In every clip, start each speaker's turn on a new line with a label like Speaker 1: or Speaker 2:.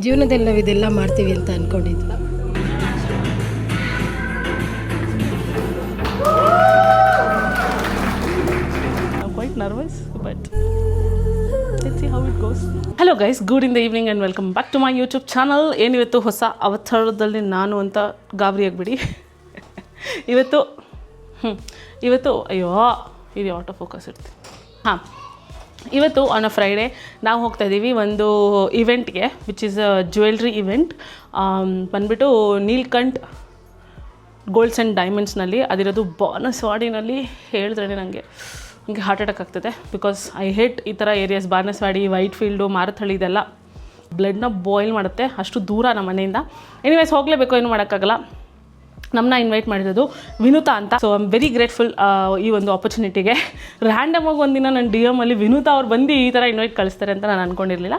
Speaker 1: ಜೀವನದಲ್ಲಿ ನಾವು ಇದೆಲ್ಲ ಮಾಡ್ತೀವಿ ಅಂತ
Speaker 2: ಅಂದ್ಕೊಂಡಿದ್ವಿ it goes. Hello guys good in the evening and welcome back to my YouTube channel ಏನಿವತ್ತು ಹೊಸ ಅವತಾರದಲ್ಲಿ ನಾನು ಅಂತ ಗಾಬರಿ ಆಗಿಬಿಡಿ. ಇವತ್ತು ಹ್ಞೂ ಇವತ್ತು, ಅಯ್ಯೋ, ಇದು ಆಟೋ ಫೋಕಸ್ ಇರ್ತೀನಿ ಹಾಂ ಇವತ್ತು ಆನ್ ಅ ಫ್ರೈಡೇ ನಾವು ಹೋಗ್ತಾ ಇದ್ದೀವಿ ಒಂದು ಇವೆಂಟ್ಗೆ which is a jewellery event ಬಂದುಬಿಟ್ಟು ನೀಲ್ಕಂಠ್ ಗೋಲ್ಡ್ಸ್ ಆ್ಯಂಡ್ ಡೈಮಂಡ್ಸ್ನಲ್ಲಿ ಅದಿರೋದು ಬಾನಸ್ವಾಡಿನಲ್ಲಿ ಹೇಳಿದ್ರೆ ನನಗೆ ನನಗೆ ಹಾರ್ಟ್ ಅಟ್ಯಾಕ್ ಆಗ್ತದೆ. ಬಿಕಾಸ್ ಐ ಹೇಟ್ ಈ ಥರ areas Banaswadi white field Marathahalli ಇದೆಲ್ಲ. ಬ್ಲಡ್ನ ಬಾಯ್ಲ್ ಮಾಡುತ್ತೆ, ಅಷ್ಟು ದೂರ ನಮ್ಮ ಮನೆಯಿಂದ. ಎನಿವೇಸ್ ಹೋಗಲೇಬೇಕು, ಏನು ಮಾಡೋಕ್ಕಾಗಲ್ಲ. ನಮ್ಮನ್ನ ಇನ್ವೈಟ್ ಮಾಡಿರೋದು ವಿನುತಾ ಅಂತ. ಸೊ ಐಮ್ ವೆರಿ ಗ್ರೇಟ್ಫುಲ್ ಈ ಒಂದು ಆಪರ್ಚುನಿಟಿಗೆ ರ್ಯಾಂಡಮ್ ಆಗಿ ಒಂದಿನ ನನ್ನ ಡಿ ಅಲ್ಲಿ ವಿನುತಾ ಅವ್ರು ಬಂದು ಈ ಥರ ಇನ್ವೈಟ್ ಕಳಿಸ್ತಾರೆ ಅಂತ ನಾನು ಅಂದ್ಕೊಂಡಿರಲಿಲ್ಲ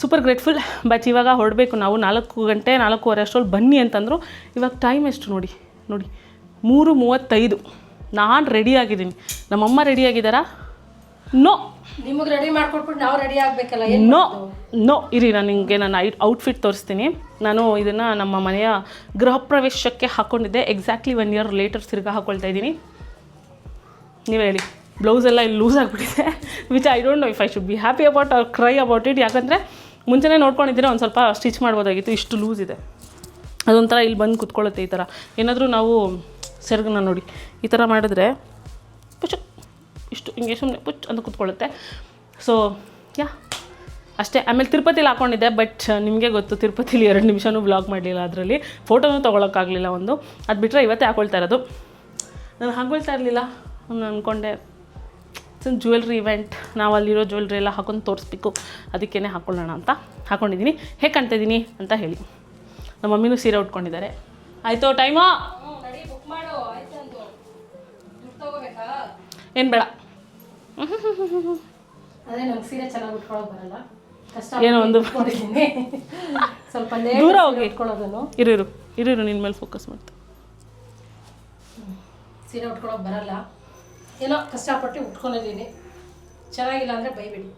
Speaker 2: ಸೂಪರ್ ಗ್ರೇಟ್ಫುಲ್ ಬಟ್ ಇವಾಗ ಹೊರಡಬೇಕು ನಾವು ನಾಲ್ಕು ಗಂಟೆ, ನಾಲ್ಕೂವರೆ ಅಷ್ಟರಲ್ಲಿ ಬನ್ನಿ ಅಂತಂದರು, ಇವಾಗ ಟೈಮ್ ಎಷ್ಟು ನೋಡಿ ನೋಡಿ. ಮೂರು ಮೂವತ್ತೈದು. ನಾನು ರೆಡಿ ಆಗಿದ್ದೀನಿ. ನಮ್ಮಮ್ಮ ರೆಡಿ ಆಗಿದ್ದಾರಾ? ನೋ.
Speaker 1: ನಿಮಗೆ ರೆಡಿ ಮಾಡ್ಕೊಟ್ಬಿಟ್ಟು ನಾವು ರೆಡಿ ಆಗಬೇಕಲ್ಲ
Speaker 2: ನೋ. ನೋ. ಇರಿ ನಾನು ನಿಮಗೆ ನನ್ನ ಐ ಔಟ್ಫಿಟ್ ತೋರಿಸ್ತೀನಿ. ನಾನು ಇದನ್ನು ನಮ್ಮ ಮನೆಯ ಗೃಹ ಪ್ರವೇಶಕ್ಕೆ ಹಾಕ್ಕೊಂಡಿದ್ದೆ ಎಕ್ಸಾಕ್ಟ್ಲಿ ಒನ್ ಇಯರ್ ಲೇಟರ್ ತಿರ್ಗಾ ಹಾಕ್ಕೊಳ್ತಾ ಇದ್ದೀನಿ. ನೀವು ಹೇಳಿ. ಬ್ಲೌಸ್ ಎಲ್ಲ ಇಲ್ಲಿ ಲೂಸ್ ಆಗಿಬಿಟ್ಟಿದೆ. Which I don't know if I should be happy about ಅವ್ರ ಕ್ರೈ ಅಬೌಟ್ ಇಟ್ ಯಾಕಂದರೆ ಮುಂಚೆನೇ ನೋಡ್ಕೊಂಡಿದ್ದೀರಾ ಒಂದು ಸ್ವಲ್ಪ ಸ್ಟಿಚ್ ಮಾಡ್ಬೋದಾಗಿತ್ತು. ಇಷ್ಟು ಲೂಸ್ ಇದೆ. ಅದೊಂಥರ ಇಲ್ಲಿ ಬಂದು ಕುತ್ಕೊಳ್ಳುತ್ತೆ ಈ ಥರ ಏನಾದರೂ ನಾವು ಸೆರಗನ್ನ ನೋಡಿ. ಈ ಥರ ಮಾಡಿದ್ರೆ ಇಷ್ಟು ಹಿಂಗೆ ಸುಮ್ಮನೆ ಪುಚ್ ಅಂತ ಕೂತ್ಕೊಳ್ಳುತ್ತೆ. So yeah. ಅಷ್ಟೇ. ಆಮೇಲೆ ತಿರುಪತಿಲಿ ಹಾಕ್ಕೊಂಡಿದ್ದೆ ಬಟ್ ನಿಮಗೆ ಗೊತ್ತು, ತಿರುಪತಿಲಿ ಎರಡು ನಿಮಿಷನೂ ಬ್ಲಾಗ್ ಮಾಡಲಿಲ್ಲ ಅದರಲ್ಲಿ. ಫೋಟೋನೂ ತೊಗೊಳಕ್ಕಾಗಲಿಲ್ಲ ಒಂದು. ಅದು ಬಿಟ್ಟರೆ ಇವತ್ತೇ ಹಾಕೊಳ್ತಾ ಇರೋದು. ನಾನು ಹಾಕೊಳ್ತಾ ಇರಲಿಲ್ಲ. ನಾನು ಅಂದ್ಕೊಂಡೆ ಜ್ಯುವೆಲ್ರಿ ಇವೆಂಟ್ ನಾವು ಅಲ್ಲಿರೋ ಜ್ಯುವೆಲ್ರಿ ಎಲ್ಲ ಹಾಕೊಂಡು ತೋರಿಸ್ಬೇಕು. ಅದಕ್ಕೇ ಹಾಕ್ಕೊಳ್ಳೋಣ ಅಂತ ಹಾಕ್ಕೊಂಡಿದ್ದೀನಿ ಹೇಗೆ ಕಾಣ್ತಾ ಇದ್ದೀನಿ ಅಂತ ಹೇಳಿ. ನಮ್ಮ ಮಮ್ಮಿನೂ ಸೀರೆ ಉಟ್ಕೊಂಡಿದ್ದಾರೆ. ಆಯಿತು ಟೈಮಾ ಏನು ಬೇಡ.
Speaker 1: ಅದೇ ನಂಗೆ ಸೀರೆ ಚೆನ್ನಾಗಿ ಉಟ್ಕೊಳಕ್ ಬರಲ್ಲ. ಕಷ್ಟ
Speaker 2: ಏನೋ ಒಂದು
Speaker 1: ಸ್ವಲ್ಪ
Speaker 2: ದೂರ ಹೋಗಿ.
Speaker 1: ಉಟ್ಕೊಳ್ಳೋದನ್ನು.
Speaker 2: ಇರು ಇರು ಇರು ಇರು ನಿನ್ನ ಮೇಲೆ ಫೋಕಸ್ ಮಾಡ್ತಾ
Speaker 1: ಸೀರೆ ಉಟ್ಕೊಳಕ್ ಬರಲ್ಲ. ಏನೋ ಕಷ್ಟಪಟ್ಟು ಉಟ್ಕೊಂಡಿದ್ದೀನಿ. ಚೆನ್ನಾಗಿಲ್ಲ ಅಂದರೆ ಬೈಬಿಡಿ.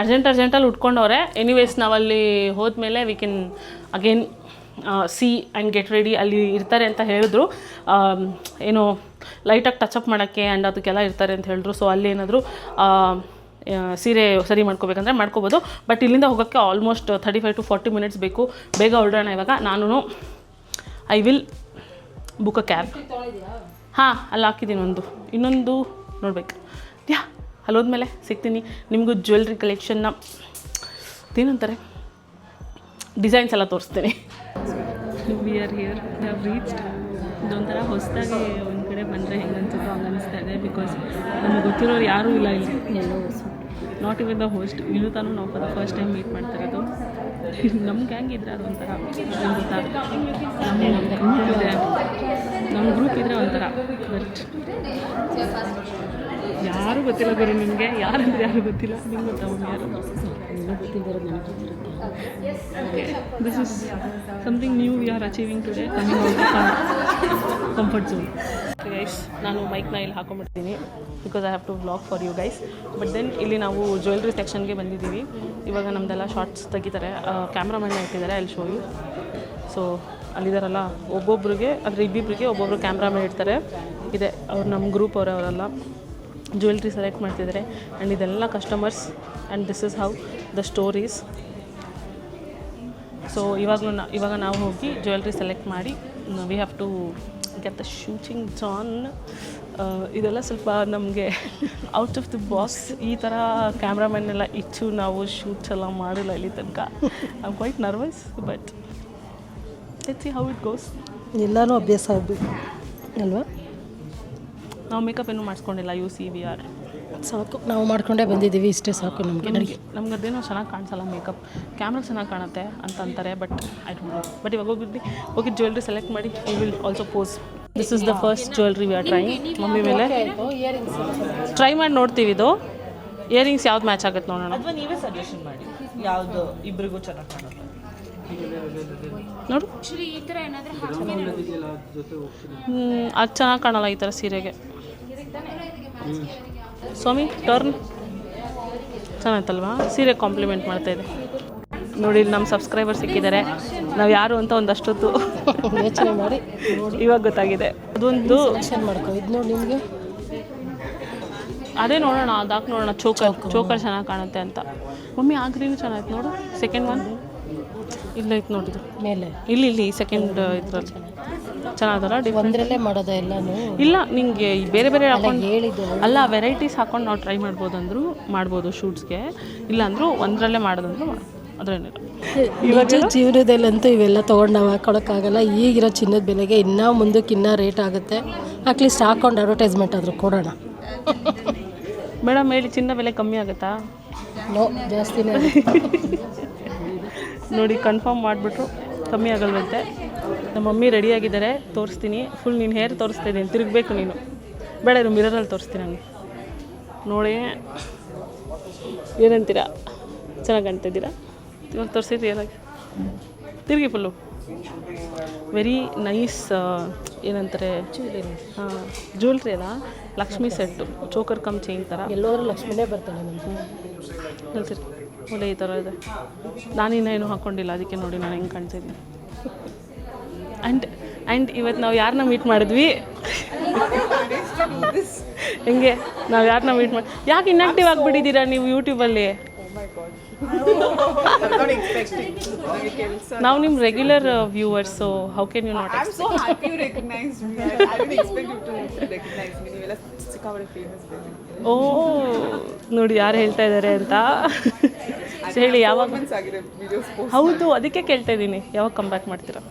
Speaker 2: ಅರ್ಜೆಂಟ್ ಅರ್ಜೆಂಟಲ್ಲಿ ಉಟ್ಕೊಂಡವ್ರೆ. ಎನಿವೇಸ್ ನಾವಲ್ಲಿ ಹೋದ್ಮೇಲೆ we can again see and get ready ಅಲ್ಲಿ ಇರ್ತಾರೆ ಅಂತ ಹೇಳಿದ್ರು. ಏನು ಲೈಟಾಗಿ ಟಚ್ ಅಪ್ ಮಾಡೋಕ್ಕೆ ಆ್ಯಂಡ್ ಅದಕ್ಕೆಲ್ಲ ಇರ್ತಾರೆ ಅಂತ ಹೇಳಿದ್ರು. ಸೊ ಅಲ್ಲಿ ಏನಾದರೂ ಸೀರೆ ಸರಿ ಮಾಡ್ಕೋಬೇಕಂದ್ರೆ ಮಾಡ್ಕೋಬೋದು. ಬಟ್ ಇಲ್ಲಿಂದ ಹೋಗೋಕ್ಕೆ almost thirty five to forty minutes ಬೇಕು. ಬೇಗ ಹೊರಡೋಣ ಇವಾಗ. ನಾನು I will book a cab ಹಾಂ, ಅಲ್ಲಿ ಹಾಕಿದ್ದೀನಿ ಒಂದು. ಇನ್ನೊಂದು ನೋಡ್ಬೇಕು. ಯಾ ಅಲ್ಲೋದ್ಮೇಲೆ ಸಿಗ್ತೀನಿ. ನಿಮಗೂ ಜ್ಯುವೆಲ್ರಿ ಕಲೆಕ್ಷನ್ನ ಏನಂತಾರೆ? ಡಿಸೈನ್ಸ್ ಎಲ್ಲ ತೋರಿಸ್ತೀನಿ. We are here have reached ಇದೊಂಥರ ಹೊಸದಾಗಿ ಒಂದು ಕಡೆ ಬಂದರೆ ಹೆಂಗನ್ಸುತ್ತೋ ಹಂಗೆ ಅನಿಸ್ತಾ ಇದೆ ಬಿಕಾಸ್ ನಮಗೆ ಗೊತ್ತಿರೋರು ಯಾರೂ ಇಲ್ಲ ಇಲ್ಲಿ. ನಾಟ್ ಇವನ್ ದ ಹೋಸ್ಟ್ ವಿನುತಾನು ನಾವು for the first time meet ಮಾಡ್ತಾ ಇರೋದು ನಮ್ಮ ಗ್ಯಾಂಗ್ ಇದ್ರೆ ಅದೊಂಥರ ಗೊತ್ತಾ ನಮ್ಮ ಗ್ರೂಪ್ ಇದೆ. ನಮ್ಮ ಗ್ರೂಪ್ ಇದ್ರೆ ಒಂಥರ ಬಟ್ ಯಾರು ಗೊತ್ತಿಲ್ಲ ಗುರು ನಿಮಗೆ. ಯಾರಂದ್ರೆ ಯಾರು ಗೊತ್ತಿಲ್ಲ. ನಿಮ್ಗೆ ಗೊತ್ತಾ ಅವ್ನು ಯಾರು this is something new we are achieving today coming out comfort zone guys ನಾನು ಮೈಕ್ನ ಇಲ್ಲಿ ಹಾಕೊಂಡ್ಬಿಡ್ತೀನಿ because I have to blog for you guys but then ಇಲ್ಲಿ ನಾವು ಜ್ಯುವೆಲ್ರಿ ಸೆಕ್ಷನ್ಗೆ ಬಂದಿದ್ದೀವಿ. ಇವಾಗ ನಮ್ಮದೆಲ್ಲ ಶಾರ್ಟ್ಸ್ ತೆಗಿತಾರೆ. ಕ್ಯಾಮ್ರಾಮನ್ ಇಟ್ಟಿದ್ದಾರೆ ಅಲ್ಲಿ ಶೋ ಯು ಸೊ ಅಲ್ಲಿದ್ದಾರಲ್ಲ ಒಬ್ಬೊಬ್ರಿಗೆ, ಅಂದರೆ ಇಬ್ಬಿಬ್ರಿಗೆ ಒಬ್ಬೊಬ್ರು ಕ್ಯಾಮ್ರಾಮನ್ ಇಡ್ತಾರೆ. ಇದೆ, ಅವ್ರು ನಮ್ಮ ಗ್ರೂಪ್ ಅವರವರೆಲ್ಲ. ಜ್ಯುವೆಲ್ರಿ ಸೆಲೆಕ್ಟ್ ಮಾಡ್ತಿದ್ದಾರೆ ಆ್ಯಂಡ್ ಇದೆಲ್ಲ customers and this is how the stories so ಇವಾಗಲೂ ನಾ, ಇವಾಗ ನಾವು ಹೋಗಿ ಜ್ಯುವೆಲ್ರಿ ಸೆಲೆಕ್ಟ್ ಮಾಡಿ we have to get the shooting John ಇದೆಲ್ಲ ಸ್ವಲ್ಪ ನಮಗೆ ಔಟ್ ಆಫ್ ದಿ ಬಾಕ್ಸ್ ಈ ಥರ ಕ್ಯಾಮ್ರಾಮನ್ ಎಲ್ಲ ಇಚ್ಚು ನಾವು ಶೂಟ್ಸ್ ಎಲ್ಲ ಮಾಡಿಲ್ಲ ಇಲ್ಲಿ ತನಕ. I am quite nervous but see how it goes
Speaker 1: ಎಲ್ಲನೂ ಅಭ್ಯಾಸ ಆಗಬೇಕು, ಅಲ್ವಾ?
Speaker 2: ನಾವು ಮೇಕಪ್ ಏನೂ ಮಾಡಿಸ್ಕೊಂಡಿಲ್ಲ ಯು ಸಿ ವಿ ಆರ್
Speaker 1: ಸಾಕು ನಾವು ಮಾಡ್ಕೊಂಡೇ ಬಂದಿದ್ದೀವಿ ಇಷ್ಟೇ ಸಾಕು ನಮಗೆ.
Speaker 2: ನಮಗೆ ನಮ್ಗೆ ಅದೇನೋ ಚೆನ್ನಾಗಿ ಕಾಣಿಸಲ್ಲ ಮೇಕಪ್ ಕ್ಯಾಮ್ರಾ ಚೆನ್ನಾಗಿ ಕಾಣುತ್ತೆ ಅಂತ ಅಂತಾರೆ but I don't know but ಇವಾಗ ಹೋಗಿದ್ದು ಹೋಗಿ ಜ್ಯುವೆಲ್ರಿ ಸೆಲೆಕ್ಟ್ ಮಾಡಿ you will also pose this is the first jewellery we are try mummy ಮೇಲೆ. ಟ್ರೈ ಮಾಡಿ ನೋಡ್ತೀವಿ ಇದು. ಇಯರಿಂಗ್ಸ್ ಯಾವ್ದು ಮ್ಯಾಚ್ ಆಗುತ್ತೆ ನೋಡೋಣ.
Speaker 3: ಅಥವಾ ನೀವೇ ಸಜೆಷನ್ ಮಾಡಿ ಯಾವುದು ಇಬ್ಬರಿಗೂ ಚೆನ್ನಾಗಿ ಕಾಣುತ್ತೆ.
Speaker 2: ನೋಡು. ಅದು ಚೆನ್ನಾಗಿ ಕಾಣಲ್ಲ ಈ ಥರ ಸೀರೆಗೆ. ಸ್ವಾಮಿ ಟರ್ನ್ ಚೆನ್ನಾಯ್ತಲ್ವಾ? ಸೀರೆ ಕಾಂಪ್ಲಿಮೆಂಟ್ ಮಾಡ್ತಾ ಇದೆ. ನೋಡಿ ನಮ್ಮ ಸಬ್ಸ್ಕ್ರೈಬರ್ ಸಿಕ್ಕಿದ್ದಾರೆ. ನಾವು ಯಾರು ಅಂತ ಒಂದಷ್ಟೊತ್ತು
Speaker 1: ಯೋಚನೆ ಮಾಡಿ
Speaker 2: ಇವಾಗ ಗೊತ್ತಾಗಿದೆ. ಅದೊಂದು
Speaker 1: ಸೆಲೆಕ್ಷನ್ ಮಾಡ್ಕೊ. ಇದು ನೋಡಿ ನಿಮಗೆ.
Speaker 2: ಅದೇ ನೋಡೋಣ ಅದಾಕ್ ನೋಡೋಣ. ಚೋಕರ್ ಚೋಕರ್ ಚೆನ್ನಾಗಿ ಕಾಣುತ್ತೆ ಅಂತ. ಮಮ್ಮಿ ಆ ಗ್ರೀನ್ ಚೆನ್ನಾಗಿತ್ತು ನೋಡು. ಸೆಕೆಂಡ್ ಒನ್ ಇಲ್ಲ ಇತ್ತು ನೋಡಿದ್ದು
Speaker 1: ಮೇಲೆ.
Speaker 2: ಇಲ್ಲಿ ಇಲ್ಲಿ ಸೆಕೆಂಡ್ ಇದ್ರಲ್ಲಿ. ಚೆನ್ನಾಗಲ್ಲ ಡಿಫ್ರೆಂಟ್
Speaker 1: ಒಂದರಲ್ಲೇ ಮಾಡೋದ ಎಲ್ಲನೂ?
Speaker 2: ಇಲ್ಲ ನಿಮಗೆ ಬೇರೆ ಬೇರೆ ಹಾಕೊಂಡು
Speaker 1: ಹೇಳಿದ್ದು
Speaker 2: ಅಲ್ಲ ವೆರೈಟೀಸ್ ಹಾಕೊಂಡು ನಾವು ಟ್ರೈ ಮಾಡ್ಬೋದು ಅಂದ್ರು ಮಾಡ್ಬೋದು ಶೂಟ್ಸ್ಗೆ ಇಲ್ಲ ಅಂದರೂ ಒಂದರಲ್ಲೇ ಮಾಡೋದಂದ್ರು ಮಾಡ್ಬೋದು ಇವಾಗ
Speaker 1: ಜೀವನದಲ್ಲಿ ಜೀವನದಲ್ಲಂತೂ ಇವೆಲ್ಲ ತೊಗೊಂಡು ನಾವು ಹಾಕೊಳಕ್ಕಾಗಲ್ಲ. ಈಗಿರೋ ಚಿನ್ನದ ಬೆಲೆಗೆ ಇನ್ನೂ ಮುಂದಕ್ಕೆ ಇನ್ನೂ ರೇಟ್ ಆಗುತ್ತೆ ಅಟ್ಲೀಸ್ಟ್ ಹಾಕೊಂಡು ಅಡ್ವರ್ಟೈಸ್ಮೆಂಟ್ ಆದರೂ ಕೊಡೋಣ.
Speaker 2: ಮೇಡಮ್ ಹೇಳಿ ಚಿನ್ನ ಬೆಲೆ ಕಮ್ಮಿ ಆಗುತ್ತಾ?
Speaker 1: ನೋ ಜಾಸ್ತಿನೇ
Speaker 2: ನೋಡಿ ಕನ್ಫರ್ಮ್ ಮಾಡಿಬಿಟ್ರು. ಕಮ್ಮಿ ಆಗಲ್ವಂತೆ. ನಮ್ಮ ಮಮ್ಮಿ ರೆಡಿಯಾಗಿದ್ದಾರೆ ತೋರಿಸ್ತೀನಿ. ಫುಲ್ ನೀನು ಹೇರ್ ತೋರಿಸ್ತಾ ಇದ್ದೀನಿ ತಿರುಗಬೇಕು ನೀನು. ಬೇಡ ಇರು ಮಿರರಲ್ಲಿ ತೋರಿಸ್ತೀನಿ ನನಗೆ ನೋಡಿ. ಏನಂತೀರಾ? ಚೆನ್ನಾಗಿ ಕಾಣ್ತಿದ್ದೀರಾ ಇವಾಗ ತೋರಿಸಿದ್ರಿ ಏನಾಗಿ ತಿರುಗಿ ಫುಲ್ಲು ವೆರಿ ನೈಸ್ ಏನಂತಾರೆ? ಹಾಂ ಜ್ಯುವೆಲ್ರಿ ಅಲ್ಲ? Lakshmi set choker cum chain ಥರ
Speaker 1: ಎಲ್ಲೋದ್ರೂ ಲಕ್ಷ್ಮಿನೇ ಬರ್ತಾನೆ ನನಗೆ
Speaker 2: ಹೇಳ್ತೀರಿ ಒಳ್ಳೆ ಈ ಥರ ಇದೆ. ನಾನಿನ್ನೇನು ಹಾಕ್ಕೊಂಡಿಲ್ಲ ಅದಕ್ಕೆ ನೋಡಿ ನಾನು ಹೆಂಗೆ ಕಾಣ್ತಿದ್ದೀನಿ ಆ್ಯಂಡ್ ಆ್ಯಂಡ್ ಇವತ್ತು ನಾವು ಯಾರನ್ನ ಮೀಟ್ ಮಾಡಿದ್ವಿ? ಹೆಂಗೆ? ನಾವು ಯಾರನ್ನ ಮೀಟ್ ಮಾಡಿ ಯಾಕೆ ಇನ್ಆಕ್ಟಿವ್ ಆಗಿಬಿಟ್ಟಿದ್ದೀರಾ ನೀವು ಯೂಟ್ಯೂಬಲ್ಲಿ ನಾವು ನಿಮ್ಮ regular
Speaker 3: viewers so how can you not
Speaker 2: oh ನೋಡಿ ಯಾರು ಹೇಳ್ತಾ ಇದ್ದಾರೆ ಅಂತ. ಹೇಳಿ ಯಾವಾಗ ಹೌದು ಅದಕ್ಕೆ ಕೇಳ್ತಾ ಇದ್ದೀನಿ. ಯಾವಾಗ ಕಮ್ ಬ್ಯಾಕ್ ಮಾಡ್ತೀರಾ?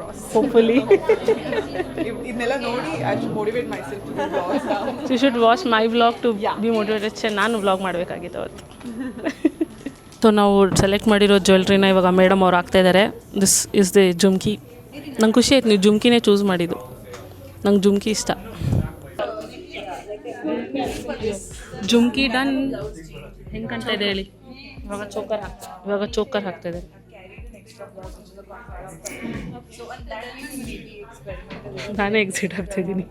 Speaker 3: Crossed. Hopefully. ಇದನ್ನೆಲ್ಲ ನೋಡಿ I should motivate myself to do vlogs now.
Speaker 2: You should watch my vlog to be motivated ನಾನು ವ್ಲಾಗ್ ಮಾಡಬೇಕಾಗಿತ್ತು ಅವತ್ತು. ಸೊ ನಾವು ಸೆಲೆಕ್ಟ್ ಮಾಡಿರೋ ಜ್ಯುವೆಲ್ರಿನ ಇವಾಗ ಮೇಡಮ್ ಅವ್ರು ಹಾಕ್ತಾ ಇದ್ದಾರೆ ದಿಸ್ ಇಸ್ ದಿ ಜುಮ್ಕಿ. ನಂಗೆ ಖುಷಿ ಆಯ್ತು ನೀವು ಜುಮ್ಕಿನೇ ಚೂಸ್ ಮಾಡಿದ್ದು. ನಂಗೆ ಜುಮ್ಕಿ ಇಷ್ಟ. ಜುಮ್ಕಿ ಡನ್ ಹೆಂಗೆ ಕಾಣ್ತಾ ಇದೆ ಹೇಳಿ? ಇವಾಗ ಚೋಕರ್ ಹಾಕ್ತಾ ಇವಾಗ ಚೋಕರ್ ಹಾಕ್ತಾ ಇದೆ. ನಾನೇ ಎಕ್ಸಿಟ್ ಆಗ್ತಿದ್ದೀನಿ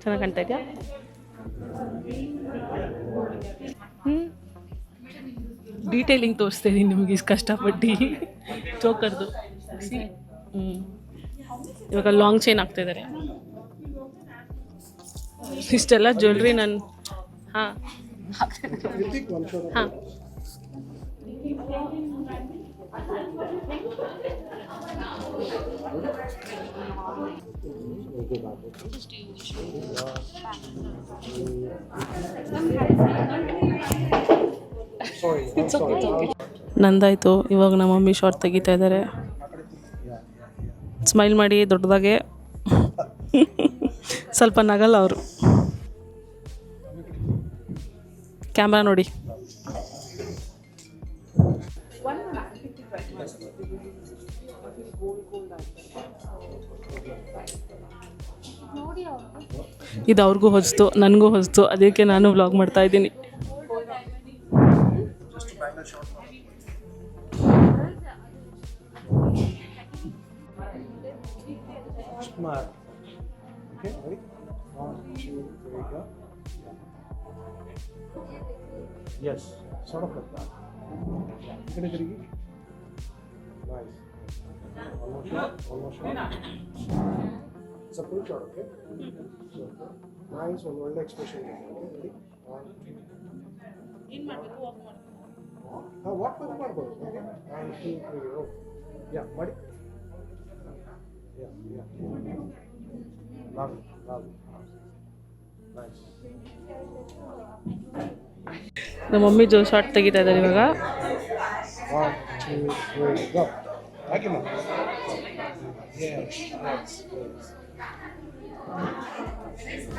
Speaker 2: ಚೆನ್ನಾಗಿ ಕಾಣ್ತಾ ಇದೆಯಾ? ಹ್ಞೂ ಡೀಟೇಲಿಂಗ್ ತೋರಿಸ್ತಾ ಇದ್ದೀನಿ ನಿಮಗೆ ಕಷ್ಟಪಟ್ಟು. ಚೋಕರ್ದು. ಹ್ಞೂ ಇವಾಗ ಲಾಂಗ್ ಚೈನ್ ಹಾಕ್ತಿದ್ದಾರೆ ಇಷ್ಟೆಲ್ಲ ಜ್ಯುವೆಲ್ರಿ ನಾನು ಹಾಂ. ಹಾಂ. ನಂದಾಯಿತು. ಇವಾಗ ನಮ್ಮ ಮಮ್ಮಿ ಶಾರ್ಟ್ ತೆಗಿತಾ ಇದ್ದಾರೆ ಸ್ಮೈಲ್ ಮಾಡಿ ದೊಡ್ಡದಾಗೆ. ಸ್ವಲ್ಪ ನಗಲ್ಲ ಅವರು. ಕ್ಯಾಮ್ರಾ ನೋಡಿ. ಇದು ಅವ್ರಿಗೂ ಹೊಸ್ತು ನನಗೂ ಹೊಸ್ತು ಅದಕ್ಕೆ ನಾನು ವ್ಲಾಗ್ ಮಾಡ್ತಾ ಇದ್ದೀನಿ
Speaker 4: Smart. Okay, ready? One, two, three, go. Yes, sort of like that. You can agree. Nice. One more shot. One more shot. It's a full shot, okay? So, nice. One ಒಳ್ಳೆ? One, two. ಹಾ walk ಮಾಡಿ. ಮಾಡ್ಬೋದು yeah ಮಾಡಿ yeah nice
Speaker 2: ನಮ್ಮ mummy ಜೋ short ತೆಗಿತಾ ಇದ್ದಾರೆ ಇವಾಗ.
Speaker 4: ಒನ್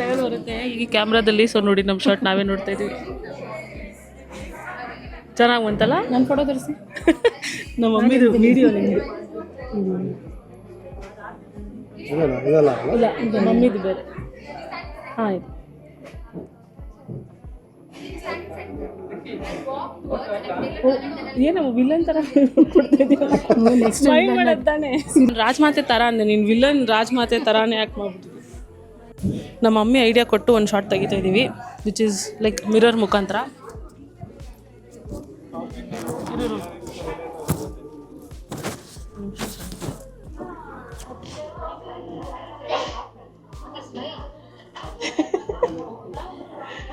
Speaker 2: ಲೆವೆಲ್ ಬರುತ್ತೆ. ಈಗ ಕ್ಯಾಮ್ರಾದಲ್ಲಿ ಸೊ ನೋಡಿ ನಮ್ಮ ಶಾರ್ಟ್ ನಾವೇ ನೋಡ್ತಾ ಇದೀವಿ. ಚೆನ್ನಾಗಿ ಬಂತಲ್ಲ?
Speaker 1: ನನ್ನ ಫೋಟೋ ತರಿಸಿ.
Speaker 2: ನಮ್ಮ ಮಮ್ಮಿದು ವಿಡಿಯೋ ನಿಮ್ಮದು ಇಲ್ಲ ಇದು ಮಮ್ಮಿದು ಬೇರೆ. ಹಾಂ ಇದು. ಏನಮ್ಮ ವಿಲನ್ ಮಾಡೋದು ತಾನೆ? ರಾಜಮಾತೆ ತರ ಅಂದೆ ನೀನು ವಿಲನ್ ರಾಜಮಾತೆ ತರಾನೇ ಯಾಕೆ ಮಾಡ್ಬಿಟ್ಟಿದ್ವಿ ನಮ್ಮ ಮಮ್ಮಿ ಐಡಿಯಾ ಕೊಟ್ಟು ಒಂದು ಶಾರ್ಟ್ ತೆಗಿತಾ ಇದ್ದೀವಿ ವಿಚ್ ಇಸ್ ಲೈಕ್ ಮಿರರ್ ಮುಖಾಂತರ.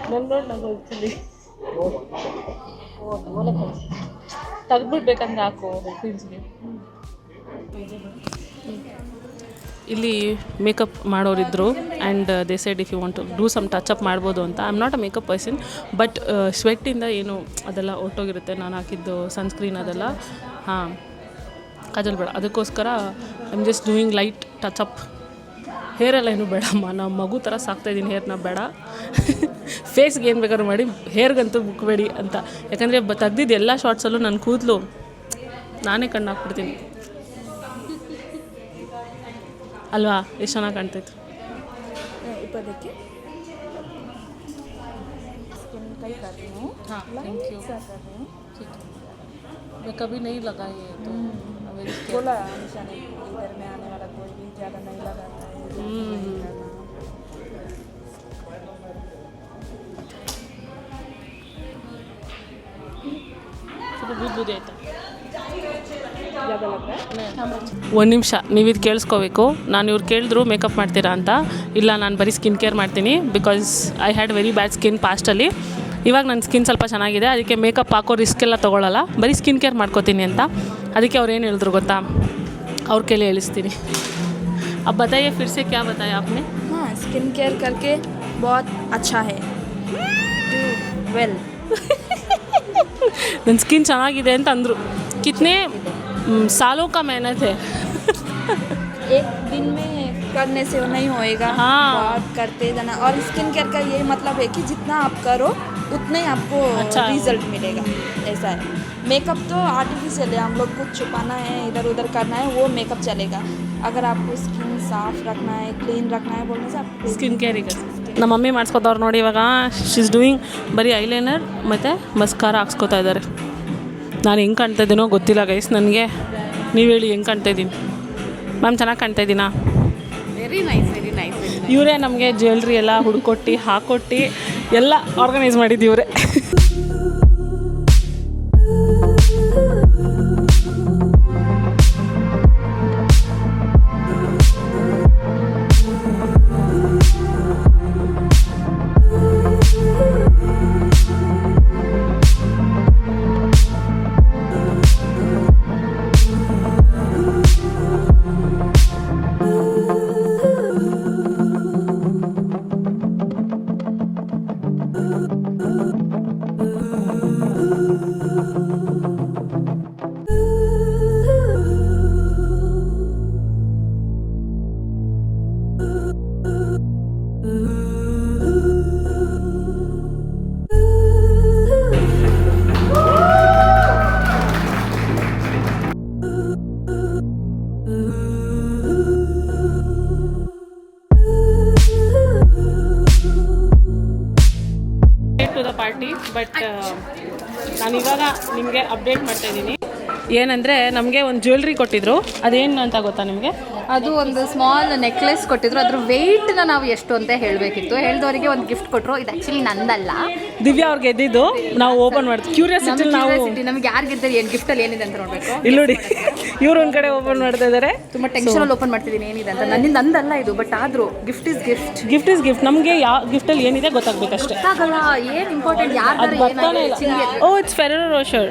Speaker 2: ನನ್ನ ನೋಡಿ ಆ್ಯಕ್ಚುಲಿ ತೆಗ್ದ್ಬಿಡ್ಬೇಕಂದ್ರೆ ಹಾಕು ಇಲ್ಲಿ makeup ಮಾಡೋರಿದ್ದರು and they side if you want to do some touch up ಮಾಡ್ಬೋದು ಅಂತ. I am not a makeup person but ಸ್ವೆಟ್ಟಿಂದ ಏನು ಅದೆಲ್ಲ ಒಟ್ಟೋಗಿರುತ್ತೆ. ನಾನು ಹಾಕಿದ್ದು ಸನ್ಸ್ಕ್ರೀನ್ ಅದೆಲ್ಲ. ಹಾಂ, ಕಾಜಲ್ ಬೇಡ. ಅದಕ್ಕೋಸ್ಕರ I am just doing light touch up ಹೇರೆಲ್ಲ ಏನು ಬೇಡಮ್ಮ. ನಾವು ಮಗು ಥರ ಸಾಕ್ತಾಯಿದ್ದೀನಿ ಹೇರ್ನ ಬೇಡ. ಫೇಸ್ಗೆ ಏನು ಬೇಕಾದ್ರೂ ಮಾಡಿ ಹೇರ್ಗಂತೂ ಮುಕ್ಬೇಡಿ ಅಂತ ಯಾಕಂದರೆ ಬ ತೆಗ್ದಿದ್ದು ಎಲ್ಲ ಶಾರ್ಟ್ಸಲ್ಲೂ ನನ್ನ ಕೂದಲು ನಾನೇ ಕಣ್ಣು ಹಾಕ್ಬಿಡ್ತೀನಿ ಅಲ್ವಾ ಎಷ್ಟು ಚೆನ್ನಾಗಿ ಕಾಣ್ತೈತೆ
Speaker 3: ऊपर देखिए स्किन का ही कर रही हूँ
Speaker 2: हाँ थैंक यू
Speaker 3: ऐसा कर रही हूँ
Speaker 2: ठीक है मैं कभी नहीं लगाई है तो अभी
Speaker 3: बोला हमेशा नहीं इधर में आने वाला कोई भी ज़्यादा नहीं लगाता है
Speaker 2: ಬೂದ್ ಬೂದಿ ಆಯ್ತಾ
Speaker 3: ज़्यादा लग रहा है
Speaker 2: ಒಂದು ನಿಮಿಷ ನೀವು ಇದು ಕೇಳಿಸ್ಕೋಬೇಕು ನಾನು ಇವ್ರು ಕೇಳಿದ್ರು ಮೇಕಪ್ ಮಾಡ್ತೀರಾ ಅಂತ ಇಲ್ಲ ನಾನು ಬರೀ ಸ್ಕಿನ್ ಕೇರ್ ಮಾಡ್ತೀನಿ because I had very bad skin ಪಾಸ್ಟಲ್ಲಿ ಇವಾಗ ನನ್ನ ಸ್ಕಿನ್ ಸ್ವಲ್ಪ ಚೆನ್ನಾಗಿದೆ ಅದಕ್ಕೆ ಮೇಕಪ್ ಹಾಕೋ ರಿಸ್ಕ್ ಎಲ್ಲ ತೊಗೊಳ್ಳಲ್ಲ ಬರೀ ಸ್ಕಿನ್ ಕೇರ್ ಮಾಡ್ಕೋತೀನಿ ಅಂತ ಅದಕ್ಕೆ ಅವ್ರು ಏನು ಹೇಳಿದ್ರು ಗೊತ್ತಾ ಅವ್ರ ಕೈಲಿ ಹೇಳಿಸ್ತೀನಿ अब बताइए फिर से क्या बताया आपने
Speaker 5: हाँ स्किन केयर करके बहुत अच्छा है डू वेल
Speaker 2: ನನ್ನ ಸ್ಕಿನ್ ಚೆನ್ನಾಗಿದೆ ಅಂತ ಅಂದರು ಕಿತ್ನೆ ಮ್, ಸಾಲೋ का मेहनत है
Speaker 5: एक दिन में करने से वो नहीं होएगा
Speaker 2: हाँ।
Speaker 5: बहुत करते जाना और स्किन केयर का ये मतलब है कि जितना आप करो उतना ही आपको
Speaker 2: अच्छा।
Speaker 5: रिजल्ट मिलेगा ऐसा है मेकअप तो आर्टिफिशियल है हम लोग कुछ छुपाना है इधर उधर करना है वो मेकअप चलेगा अगर आपको स्किन साफ रखना है क्लीन रखना है बोलने से आपको
Speaker 2: ಸ್ಕಿನ್ ಕೇರಿಗೆ ನಮ್ಮ ಮಮ್ಮಿ ಮಾಡಿಸ್ಕೊತವ್ರು ನೋಡಿ ಇವಾಗ. ಇಸ್ ಡೂಯಿಂಗ್ ಬರೀ ಐಲೈನರ್ ಮತ್ತು ಮಸ್ಕಾರ ಹಾಕ್ಸ್ಕೊತಾ ಇದ್ದಾರೆ. ನಾನು ಹೆಂಗೆ ಕಾಣ್ತಾ ಇದ್ದೀನೋ ಗೊತ್ತಿಲ್ಲ ಗೈಸ್ ನನಗೆ ನೀವು ಹೇಳಿ ಹೆಂಗೆ ಕಾಣ್ತಾ ಇದ್ದೀನಿ ಮ್ಯಾಮ್ ಚೆನ್ನಾಗಿ ಕಾಣ್ತಾ ಇದ್ದೀನಾ
Speaker 3: very nice very nice very
Speaker 2: ಇವರೇ ನಮಗೆ ಜ್ಯುವೆಲ್ರಿ ಎಲ್ಲ ಹುಡುಕೊಟ್ಟು ಹಾಕ್ಕೊಟ್ಟು ಎಲ್ಲ ಆರ್ಗನೈಸ್ ಮಾಡಿದ್ದು ಇವರೇ. ನಾನು ಇವಾಗ ನಿಮಗೆ ಅಪ್ಡೇಟ್ ಮಾಡ್ತಾ ಇದ್ದೀನಿ. ಏನಂದರೆ ನಮಗೆ ಒಂದು ಜ್ಯುವೆಲ್ರಿ ಕೊಟ್ಟಿದ್ರು. ಅದೇನು ಅಂತ ಗೊತ್ತಾ ನಿಮಗೆ?
Speaker 6: ಅದು ಒಂದು ಸ್ಮಾಲ್ ನೆಕ್ಲೆಸ್ ಕೊಟ್ಟಿದ್ರು. ಅದ್ರ ವೆಯ್ಟ್ನ ನಾವು ಎಷ್ಟು ಅಂತ ಹೇಳಬೇಕಿತ್ತು. ಹೇಳ್ದವರಿಗೆ ಒಂದು ಗಿಫ್ಟ್ ಕೊಟ್ಟರು ಇದು ಆ್ಯಕ್ಚುಲಿ ನಂದಲ್ಲ.
Speaker 2: ದಿವ್ಯಾ ಅವ್ರಿಗೆ ಗೆದ್ದಿದ್ದು ನಾವು ಓಪನ್ ಮಾಡ್ತೀವಿ. ಕ್ಯೂರಿಯಾಸಿಟಿ ನಾವು
Speaker 6: ನಮ್ಗೆ ಯಾರು ಗೆದ್ದರೆ ಏನು ಗಿಫ್ಟಲ್ಲಿ ಏನಿದೆ ಅಂತ ನೋಡಬೇಕು.
Speaker 2: ಇಲ್ಲಿ ನೋಡಿ. ಇವ್ರು ಒಂದು ಕಡೆ ಓಪನ್ ಮಾಡ್ತಾ ಇದ್ದಾರೆ
Speaker 6: ತುಂಬ ಟೆನ್ಷನಲ್ಲಿ ಓಪನ್ ಮಾಡ್ತಿದೀನಿ ಏನಿದೆ ಅಂತ. ನನ್ನಿಂದ ನಂದಲ್ಲ ಇದು ಬಟ್ ಆದ್ರೂ gift is gift
Speaker 2: gift is gift ನಮಗೆ ಯಾವ ಗಿಫ್ಟಲ್ಲಿ ಏನಿದೆ ಗೊತ್ತಾಗ್ಬೇಕಷ್ಟೇ.
Speaker 6: ಗೊತ್ತಾಗಲ್ಲ ಏನು ಇಂಪಾರ್ಟೆಂಟ್
Speaker 2: ಅದು ಬರ್ತಾನೆ ಇಲ್ಲ.
Speaker 6: ಯಾರು
Speaker 2: oh it's Ferrero Rocher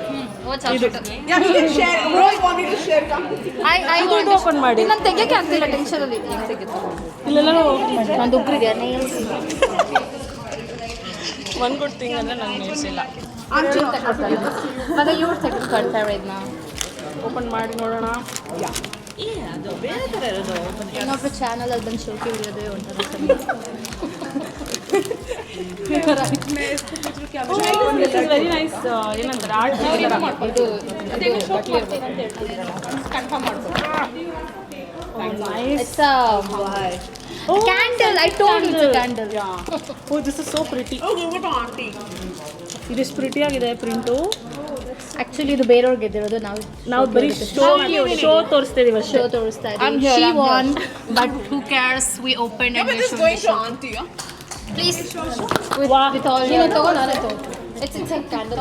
Speaker 2: open ಮಾಡಿ.
Speaker 6: ನಾನು ಆಗ್ತಿಲ್ಲ
Speaker 2: ಇಲ್ಲೆಲ್ಲ
Speaker 6: ನಂದು ಉಗ್ರಿದೆ
Speaker 2: ಒನ್ ಗುಡ್ ಥಿಂಗ್ ಅಂದ್ರೆ ನಂಗೆ ಇಲ್ಲ.
Speaker 6: ಮತ್ತೆ ಇವ್ರು ತೆಗೆದು ಕಟ್ತಾರೆ ಇದನ್ನ
Speaker 2: ಓಪನ್ ಮಾಡಿ ನೋಡೋಣ.
Speaker 6: ಇನ್ನೊಬ್ರು ಅಲ್ಲಿ ಬಂದು ಶೋಕಿ ಹಿಡಿಯೋದೇ ಒಂಥರ
Speaker 2: ವೆರಿ ನೈಸ್ ಏನಂತಾರೆ? Art
Speaker 6: it's candle I told it's candle
Speaker 2: oh this is so pretty ಇದಿಷ್ಟು ಪ್ರಿಟಿ ಆಗಿದೆ ಪ್ರಿಂಟು
Speaker 6: ಆಕ್ಚುಲಿ ಇದು ಬೇರೆಯವ್ರಿಗೆ ಗೆದ್ದಿರೋದು. ನಾವು
Speaker 2: ನಾವು ಬರೀ ಶೋ ಶೋ ತೋರಿಸ್ತಾ ಇದೀವಿ
Speaker 6: ಶೋ ತೋರಿಸ್ತಾ ಇದ್ದೀವಿ. She won
Speaker 3: but who cares we open and?
Speaker 6: Please
Speaker 2: ವಾ
Speaker 6: ವಿತ್ ಆಲ್
Speaker 1: ನೀನು ತಗೋ ನಾನೇ ತಗೋ
Speaker 6: ಇಟ್ಸ್ ಇಟ್ಸ್ ಅ ಕ್ಯಾಂಡಲ್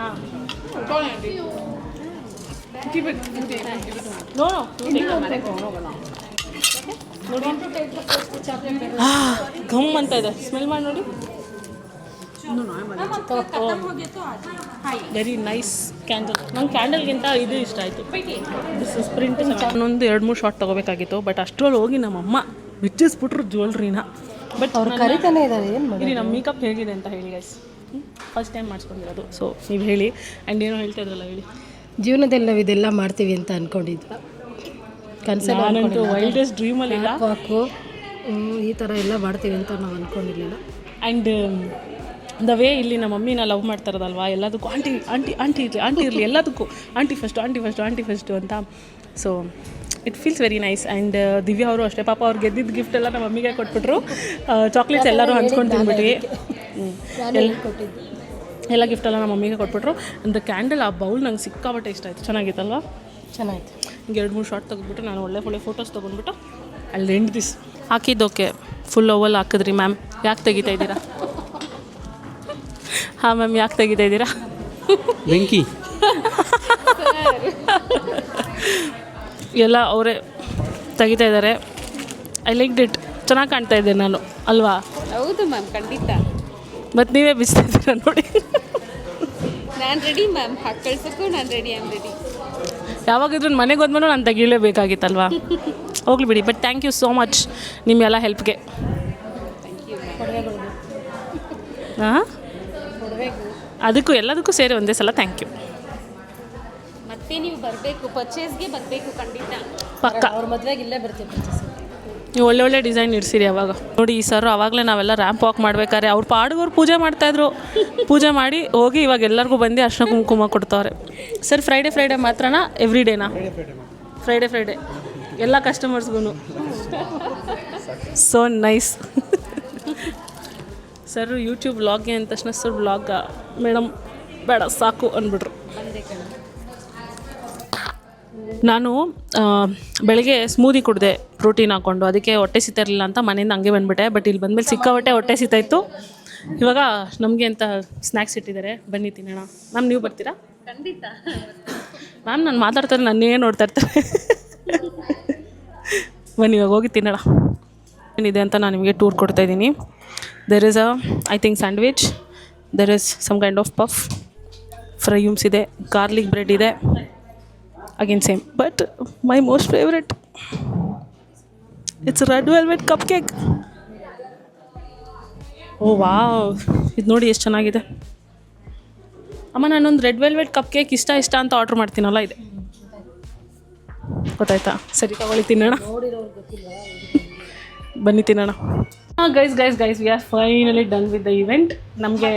Speaker 2: ಹಾಂ
Speaker 3: Go on, auntie. Keep it. It.
Speaker 2: ನೋ ಘಮ್ ಅಂತ ಇದೆ. ಸ್ಮೆಲ್ ಮಾಡಿ ನೋಡಿ. ವೆರಿ ನೈಸ್ ಕ್ಯಾಂಡಲ್ ನಂಗೆ ಕ್ಯಾಂಡಲ್ಗಿಂತ ಇದು ಇಷ್ಟ ಆಯಿತು. ದಿಸ್ ಇಸ್ ಪ್ರಿಂಟ್ ನಾನೊಂದು ಎರಡು ಮೂರು ಶಾರ್ಟ್ ತೊಗೋಬೇಕಾಗಿತ್ತು ಬಟ್ ಅಷ್ಟರಲ್ಲಿ ಹೋಗಿ ನಮ್ಮಮ್ಮ ಬಿಚ್ಚಿಸ್ಬಿಟ್ರು ಜ್ಯುವೆಲ್ರಿನ ಬಟ್
Speaker 1: ಅವ್ರು ಕರಿತಾನೆ ಇದ್ದಾರೆ ಏನು ಮಾಡಿ
Speaker 2: ಇಲ್ಲಿ ನಮ್ಮ ಮೇಕಪ್ ಹೇಗಿದೆ ಅಂತ ಹೇಳಿ ಗೈಸ್ ಫಸ್ಟ್ ಟೈಮ್ ಮಾಡಿಸ್ಕೊಂಡಿರೋದು. ಸೊ ನೀವು ಹೇಳಿ. ಆ್ಯಂಡ್ ಏನೋ ಹೇಳ್ತಾ ಇದ್ರಲ್ಲ ಹೇಳಿ.
Speaker 1: ಜೀವನದಲ್ಲಿ ನಾವು ಇದೆಲ್ಲ ಮಾಡ್ತೀವಿ ಅಂತ ಅಂದ್ಕೊಂಡಿದ್ವಿ ಕನಸಲ್ಲಿ
Speaker 2: ನಾನಂತೂ ವೈಲ್ಡೆಸ್ಟ್ ಡ್ರೀಮಲ್ಲಿ
Speaker 1: ವಾಕು ಈ ಥರ ಎಲ್ಲ ಮಾಡ್ತೀವಿ ಅಂತ ನಾವು ಅಂದ್ಕೊಂಡಿರ್ಲಿಲ್ಲ
Speaker 2: ಆ್ಯಂಡ್ ದ ವೇ ಇಲ್ಲಿ ನಮ್ಮ ಮಮ್ಮಿನ ಲವ್ ಮಾಡ್ತಾರದಲ್ವ ಎಲ್ಲದಕ್ಕೂ ಆಂಟಿ ಆಂಟಿ ಆಂಟಿ ಇರಲಿ ಆಂಟಿ ಇರಲಿ ಎಲ್ಲದಕ್ಕೂ. Auntie first auntie first auntie first ಅಂತ. So it feels very nice and Divya ಅವರು ಅಷ್ಟೇ ಪಾಪ ಅವ್ರು ಗೆದ್ದಿದ್ದ ಗಿಫ್ಟ್ ಎಲ್ಲ ನಮ್ಮ ಮಮ್ಮಿಗೆ ಕೊಟ್ಬಿಟ್ರು. ಚಾಕ್ಲೇಟ್ಸ್ ಎಲ್ಲರೂ ಹಂಚ್ಕೊಂಡು ತಿಂದ್ಬಿಟ್ವಿ ಹ್ಞೂ ಎಲ್ಲ ಎಲ್ಲ ಗಿಫ್ಟ್ ಎಲ್ಲ ನಮ್ಮ ಮಮ್ಮಿಗೆ ಕೊಟ್ಬಿಟ್ರು. ಅಂದರೆ ಕ್ಯಾಂಡಲ್ ಆ ಬೌಲ್ ನಂಗೆ ಸಿಕ್ಕಾಬಟ್ಟೆ ಇಷ್ಟ ಆಯಿತು. ಚೆನ್ನಾಗಿತ್ತಲ್ವಾ?
Speaker 1: ಚೆನ್ನಾಗಿತ್ತು.
Speaker 2: ಹಿಂಗೆ ಎರಡು ಮೂರು ಶಾರ್ಟ್ ತೆಗೆದ್ಬಿಟ್ಟು ನಾನು ಒಳ್ಳೆ ಒಳ್ಳೆ ಫೋಟೋಸ್ ತೊಗೊಂಡ್ಬಿಟ್ಟು ಅಲ್ಲಿ ಎಂಡ್ ದಿಸ್ ಹಾಕಿದ್ದೋಕೆ ಫುಲ್ ಓವಲ್ ಹಾಕಿದ್ರಿ ಮ್ಯಾಮ್ ಯಾಕೆ ತೆಗಿತಾ ಇದ್ದೀರಾ? ಹಾಂ ಮ್ಯಾಮ್ ಯಾಕೆ ತೆಗಿತಾ ಇದ್ದೀರಾ?
Speaker 7: ಬೆಂಕಿ.
Speaker 2: ಎಲ್ಲ ಅವರೇ ತೆಗಿತಾ ಇದ್ದಾರೆ. ಐ ಲೈಕ್ ಡಿಟ್ ಚೆನ್ನಾಗಿ ಕಾಣ್ತಾ ಇದ್ದೆ ನಾನು ಅಲ್ವಾ?
Speaker 8: ಹೌದು ಮ್ಯಾಮ್ ಖಂಡಿತ.
Speaker 2: ಮತ್ತು ನೀವೇ ಬಿಸ್ತಾ ಇದ್ದೀರಾ ನೋಡಿ?
Speaker 8: ನಾನು ರೆಡಿ ಮ್ಯಾಮ್ ಹಾಕಿ ಕಳ್ಸೋಕ್ಕೂ ನಾನು ರೆಡಿ ಆಮ್ ರೆಡಿ
Speaker 2: ಯಾವಾಗಿದ್ರು ಮನೆಗೆ ಹೋದ್ಮೇಲೆ ನಾನು ತೆಗಿಲೇಬೇಕಾಗಿತ್ತಲ್ವಾ? ಹೋಗ್ಲಿ ಬಿಡಿ but thank you so much ನಿಮ್ಮೆಲ್ಲ ಹೆಲ್ಪ್ಗೆ ಹಾಂ? ಅದಕ್ಕೂ ಎಲ್ಲದಕ್ಕೂ ಸೇರಿ ಒಂದೇ ಸಲ ಥ್ಯಾಂಕ್ ಯು
Speaker 8: ಮತ್ತೆ ನೀವು ಬರಬೇಕು ಪರ್ಚೇಸ್ಗೆ ಬರಬೇಕು ಖಂಡಿತ.
Speaker 2: ಪಕ್ಕ.
Speaker 1: ಅವ್ರ ಮದುವೆಗೆ ಇಲ್ಲೇ ಬರ್ತೀವಿ ಪರ್ಚೇಸ್
Speaker 2: ನೀವು ಒಳ್ಳೆ ಒಳ್ಳೆ ಡಿಸೈನ್ ಇಡ್ಸಿರಿ ಅವಾಗ. ನೋಡಿ ಈ ಸರ್ ಅವಾಗಲೇ ನಾವೆಲ್ಲ ರ್ಯಾಂಪ್ ವಾಕ್ ಮಾಡ್ಬೇಕಾದ್ರೆ ಅವ್ರು ಪಾಡುಗವ್ರು ಪೂಜೆ ಮಾಡ್ತಾಯಿದ್ರು ಪೂಜೆ ಮಾಡಿ ಹೋಗಿ ಇವಾಗ ಎಲ್ಲರಿಗೂ ಬಂದು ಅರ್ಶನ ಕುಂಕುಮ ಕೊಡ್ತಾವ್ರೆ. ಸರ್ ಫ್ರೈಡೆ ಫ್ರೈಡೆ ಮಾತ್ರನಾ? ಎವ್ರಿ ಡೇನಾ ಫ್ರೈಡೆ ಫ್ರೈಡೆ ಎಲ್ಲ ಕಸ್ಟಮರ್ಸ್ಗೂ ಸೋ ನೈಸ್ ಸರ್ ಯೂಟ್ಯೂಬ್ ವ್ಲಾಗ್ಗೆ ಅಂದ ತಕ್ಷಣ ಸರ್ ವ್ಲಾಗ ಮೇಡಮ್, ಬೇಡ, ಸಾಕು ಅಂದ್ಬಿಟ್ರು. ನಾನು ಬೆಳಗ್ಗೆ ಸ್ಮೂದಿ ಕುಡಿದೆ ಪ್ರೋಟೀನ್ ಹಾಕ್ಕೊಂಡು ಅದಕ್ಕೆ ಹೊಟ್ಟೆ ಇರಲಿಲ್ಲ ಅಂತ ಮನೆಯಿಂದ ಹಂಗೆ ಬಂದುಬಿಟ್ಟೆ. ಬಟ್ ಇಲ್ಲಿ ಬಂದಮೇಲೆ ಸಿಕ್ಕಾಬಟ್ಟೆ ಹೊಟ್ಟೆ ಸೀತಾಯಿತ್ತು ಇವಾಗ ನಮಗೆ ಅಂತ ಸ್ನ್ಯಾಕ್ಸ್ ಇಟ್ಟಿದ್ದಾರೆ. ಬನ್ನಿ ತಿನ್ನೋಣ. ಮ್ಯಾಮ್ ನೀವು ಬರ್ತೀರಾ?
Speaker 8: ಖಂಡಿತ
Speaker 2: ಮ್ಯಾಮ್ ನಾನು ಮಾತಾಡ್ತಾರೆ ನನ್ನೇ ನೋಡ್ತಾ ಇರ್ತಾರೆ ಬನ್ನಿ, ಇವಾಗ ಹೋಗಿ ತಿನ್ನೋಣ. ಏನಿದೆ ಅಂತ ನಾನು ನಿಮಗೆ ಟೂರ್ ಕೊಡ್ತಾ ಇದ್ದೀನಿ. There is a I think sandwich there is some kind of puff fryums ಇದೆ ಗಾರ್ಲಿಕ್ ಬ್ರೆಡ್ ಇದೆ. Again same but my most favourite it's red velvet cupcake oh wow ಇದು ನೋಡಿ ಎಷ್ಟು ಚೆನ್ನಾಗಿದೆ. ಅಮ್ಮ, ನಾನೊಂದು ರೆಡ್ ವೆಲ್ವೆಟ್ ಕಪ್ ಕೇಕ್ ಇಷ್ಟ ಇಷ್ಟ ಅಂತ ಆರ್ಡ್ರ್ ಮಾಡ್ತೀನಲ್ಲ, ಇದೆ. ಗೊತ್ತಾಯ್ತಾ? ಸರಿ, ತಗೊಳ್ಳಿ, ತಿನ್ನೋಣ. ಬನ್ನಿ ತಿನ್ನೋಣ. ಹಾಂ guys guys guys we are finally done with the event ನಮಗೆ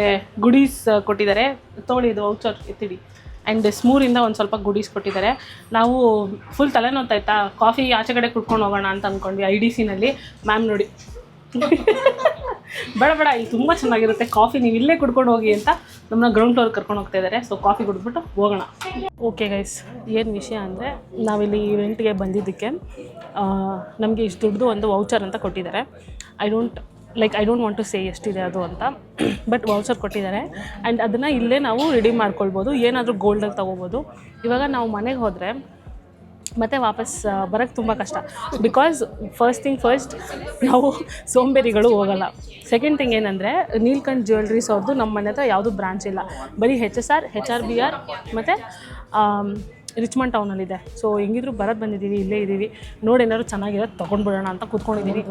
Speaker 2: ಗುಡೀಸ್ ಕೊಟ್ಟಿದ್ದಾರೆ. ತೊಗೊಳ್ಳಿ ಇದು ವೌಚರ್ ಎತ್ತಿಡಿ. ಆ್ಯಂಡ್ ಸ್ಮೂರಿಂದ ಒಂದು ಸ್ವಲ್ಪ ಗುಡೀಸ್ ಕೊಟ್ಟಿದ್ದಾರೆ. ನಾವು ಫುಲ್ ತಲೆನೋತಾಯ್ತಾ ಕಾಫಿ ಆಚೆ ಕಡೆ ಕುಡ್ಕೊಂಡು ಹೋಗೋಣ ಅಂತ ಅಂದ್ಕೊಂಡ್ವಿ ಐ ಡಿ ಸಿನಲ್ಲಿ ಮ್ಯಾಮ್ ನೋಡಿ ಬೇಡ ಬೇಡ, ಇಲ್ಲಿ ತುಂಬ ಚೆನ್ನಾಗಿರುತ್ತೆ. ಕಾಫಿ ನೀವು ಇಲ್ಲೇ ಕುಡ್ಕೊಂಡು ಹೋಗಿ ಅಂತ ನಮ್ಮನ್ನ ಗ್ರೌಂಡ್ ಫ್ಲೋರ್ ಕರ್ಕೊಂಡು ಹೋಗ್ತಾ ಇದ್ದಾರೆ ಸೊ ಕಾಫಿ ಕುಡಿದ್ಬಿಟ್ಟು ಹೋಗೋಣ. ಓಕೆ ಗೈಸ್ ಏನು ವಿಷಯ ಅಂದರೆ ನಾವಿಲ್ಲಿ ಇವೆಂಟ್ಗೆ ಬಂದಿದ್ದಕ್ಕೆ ನಮಗೆ ಇಷ್ಟು ದುಡ್ಡು ಒಂದು ವೌಚರ್ ಅಂತ ಕೊಟ್ಟಿದ್ದಾರೆ. I don't like I don't want to say ಎಷ್ಟಿದೆ ಅದು ಅಂತ. ಬಟ್ ವೌಚರ್ ಕೊಟ್ಟಿದ್ದಾರೆ. ಆ್ಯಂಡ್ ಅದನ್ನು ಇಲ್ಲೇ ನಾವು ರೆಡಿ ಮಾಡ್ಕೊಳ್ಬೋದು. ಏನಾದರೂ ಗೋಲ್ಡಲ್ಲಿ ತೊಗೋಬೋದು. ಇವಾಗ ನಾವು ಮನೆಗೆ ಹೋದರೆ ಮತ್ತೆ ವಾಪಸ್ ಬರೋಕ್ಕೆ ತುಂಬ ಕಷ್ಟ. ಬಿಕಾಸ್ ಫಸ್ಟ್ ಥಿಂಗ್ ಫಸ್ಟ್ ನಾವು ಸೋಂಬೇರಿಗಳು ಹೋಗಲ್ಲ. ಸೆಕೆಂಡ್ ಥಿಂಗ್ ಏನಂದರೆ ನೀಲ್ಕಂಠ್ ಜ್ಯುವೆಲ್ರೀಸ್ ಅವ್ರದ್ದು ನಮ್ಮ ಮನೆ ಹತ್ರ ಯಾವುದೂ ಬ್ರಾಂಚ್ ಇಲ್ಲ. ಬರೀ H S R H R B R ಮತ್ತು ರಿಚ್ಮಂಡ್ ಟೌನಲ್ಲಿದೆ ಸೊ ಹೆಂಗಿದ್ರು ಬರೋದು ಬಂದಿದ್ದೀವಿ ಇಲ್ಲೇ ಇದ್ದೀವಿ ನೋಡಿ ಏನಾದ್ರು ಚೆನ್ನಾಗಿರೋದು ತೊಗೊಂಡ್ಬಿಡೋಣ ಅಂತ ಕೂತ್ಕೊಂಡಿದ್ದೀವಿ